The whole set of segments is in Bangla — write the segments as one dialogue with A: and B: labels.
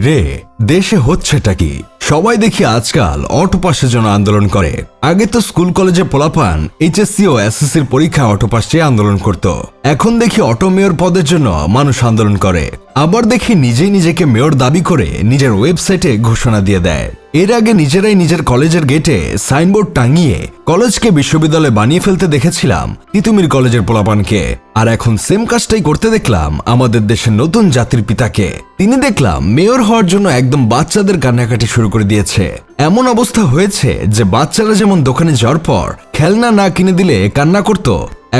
A: রে, দেশে হচ্ছেটা কি? সবাই দেখি আজকাল অটো জন্য আন্দোলন করে। আগে তো স্কুল কলেজে পোলাপান, এইচএসসি ও এসএসসির পরীক্ষা অটো পাস চেয়ে আন্দোলন করত। এখন দেখি অটো মেয়র পদের জন্য মানুষ আন্দোলন করে। আবার দেখি নিজেই নিজেকে মেয়র দাবি করে নিজের ওয়েবসাইটে ঘোষণা দিয়ে দেয়। এর আগে নিজেরাই নিজের কলেজের গেটে সাইনবোর্ড টাঙিয়ে কলেজকে বিশ্ববিদ্যালয় বানিয়ে ফেলতে দেখেছিলাম তিতুমির কলেজের পোলাপানকে। আর এখন সেম কাজটাই করতে দেখলাম আমাদের দেশের নতুন জাতির পিতাকে। তিনি দেখলাম মেয়র হওয়ার জন্য একদম বাচ্চাদের কান্নাকাটি শুরু করে দিয়েছে। এমন অবস্থা হয়েছে যে বাচ্চারা যেমন দোকানে যাওয়ার পর খেলনা না কিনে দিলে কান্না করত,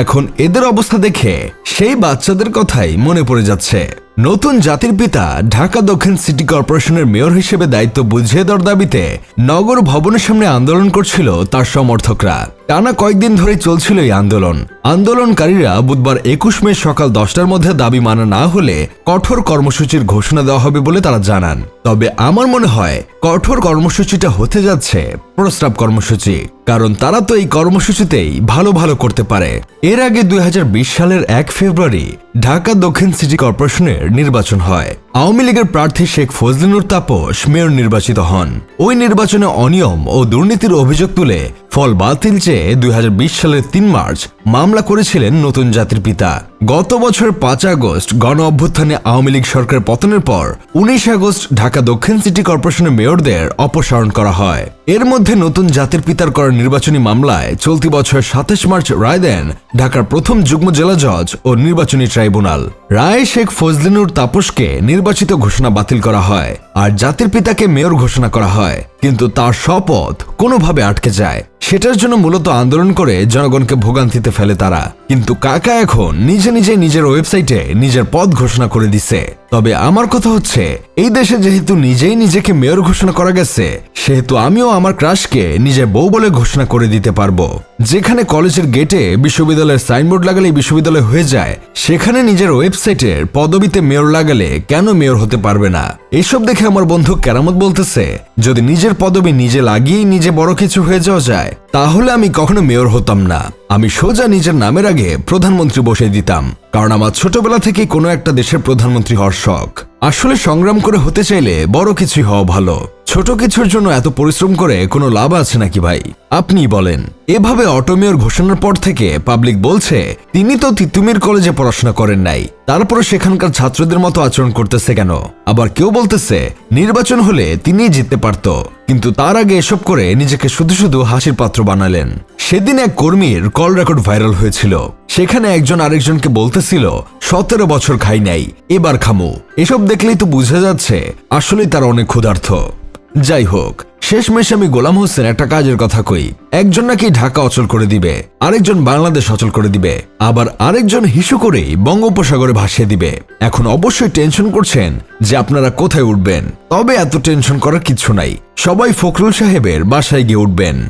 A: এখন এদের অবস্থা দেখে সেই বাচ্চাদের কথাই মনে পড়ে যাচ্ছে। নতুন জাতির পিতা ঢাকা দক্ষিণ সিটি কর্পোরেশনের মেয়র হিসেবে দায়িত্ব বুঝিয়ে দেওয়ার দাবিতে নগর ভবনের সামনে আন্দোলন করছিল তার সমর্থকরা। টানা কয়েকদিন ধরে চলছিল এই আন্দোলন। আন্দোলনকারীরা বুধবার একুশ মে সকাল দশটার মধ্যে দাবি মানা না হলে কঠোর কর্মসূচির ঘোষণা দেওয়া হবে বলে তারা জানান। তবে আমার মনে হয় কঠোর কর্মসূচিটা হতে যাচ্ছে প্রস্তাব কর্মসূচি, কারণ তারা তো এই কর্মসূচিতেই ভালো ভালো করতে পারে। এর আগে দুই হাজার বিশ সালের এক ফেব্রুয়ারি ঢাকা দক্ষিণ সিটি কর্পোরেশনের নির্বাচন হয়। আওয়ামী লীগের প্রার্থী শেখ ফজলিনুর তাপস মেয়র নির্বাচিত হন। ওই নির্বাচনে অনিয়ম ও দুর্নীতির অভিযোগ তুলে ফল বাতিল চেয়ে দুই হাজার বিশ সালের তিন মার্চ মামলা করেছিলেন নতুন জাতির পিতা। গত বছর পাঁচ আগস্ট গণ অভ্যুত্থানে আওয়ামী লীগ সরকার পতনের পর উনিশ আগস্ট ঢাকা দক্ষিণ সিটি কর্পোরেশনের মেয়রদের অপসারণ করা হয়। এর মধ্যে নতুন জাতির পিতার করা নির্বাচনী মামলায় চলতি বছর সাতাশ মার্চ রায় দেন ঢাকার প্রথম যুগ্ম জেলা জজ ও নির্বাচনী ট্রাইব্যুনাল। রায় শেখ ফজলিনুর তাপসকে নির্বাচিত ঘোষণা বাতিল করা হয়। আর জাতির পিতাকে মেয়র ঘোষণা করা হয়, কিন্তু তার শপথ কোনোভাবে আটকে যায়। সেটার জন্য মূলত আন্দোলন করে জনগণকে ভোগান্তিতে ফেলে তারা। কিন্তু কাকা এখন নিজে নিজে নিজের ওয়েবসাইটে নিজের পদ ঘোষণা করে দিছে। তবে আমার কথা হচ্ছে, এই দেশে যেহেতু নিজেই নিজেকে মেয়র ঘোষণা করা গেছে, সেহেতু আমিও আমার ক্রাশকে নিজের বউ বলে ঘোষণা করে দিতে পারব। যেখানে কলেজের গেটে বিশ্ববিদ্যালয়ের সাইনবোর্ড লাগালেই বিশ্ববিদ্যালয় হয়ে যায়, সেখানে নিজের ওয়েবসাইটের পদবিতে মেয়র লাগালে কেন মেয়র হতে পারবে না? এসব দেখে আমার বন্ধু কেরামত বলতেছে, যদি নিজের পদবি নিজে লাগিয়েই নিজে বড় কিছু হয়ে যাওয়া যায় তাহলে আমি কখনো মেয়র হতাম না। আমি সোজা নিজের নামের আগে প্রধানমন্ত্রী বসে দিতাম, কারণ আমার ছোটবেলা থেকে কোনো একটা দেশের প্রধানমন্ত্রী হওয়ার শখ। আসলে সংগ্রাম করে হতে চাইলে বড় কিছুই হওয়া ভালো। ছোট কিছুর জন্য এত পরিশ্রম করে কোনো লাভ আছে নাকি ভাই? আপনি বলেন। এভাবে অটোমেয়র ঘোষণার পর থেকে পাবলিক বলছে, তিনি তো তিতুমির কলেজে পড়াশোনা করেন নাই। তারপরে সেখানকার ছাত্রদের মতো আচরণ করতেছে কেন? আবার কেউ বলতেছে, নির্বাচন হলে তিনিই জিততে পারত। কিন্তু তার আগে এসব করে নিজেকে শুধু শুধু হাসির পাত্র বানালেন। সেদিন এক কর্মীর কল রেকর্ড ভাইরাল হয়েছিল। সেখানে একজন আরেকজনকে বলতেছিল, সতেরো বছর খাই নাই, এবার খামু। এসব দেখলেই তো বুঝে যাচ্ছে, আসলেই তার অনেক ক্ষুধার্থ। যাই হোক শেষমেশ আমি গোলাম হোসেন একটা কাজের কথা কই। একজন নাকি ঢাকা অচল করে দিবে, আরেকজন বাংলাদেশ অচল করে দিবে, আবার আরেকজন হিসু করেই বঙ্গোপসাগরে ভাসিয়ে দিবে। এখন অবশ্যই টেনশন করছেন যে আপনারা কোথায় উঠবেন। তবে এত টেনশন করার কিছু নাই। সবাই ফখরুল সাহেবের বাসায় গিয়ে উঠবেন।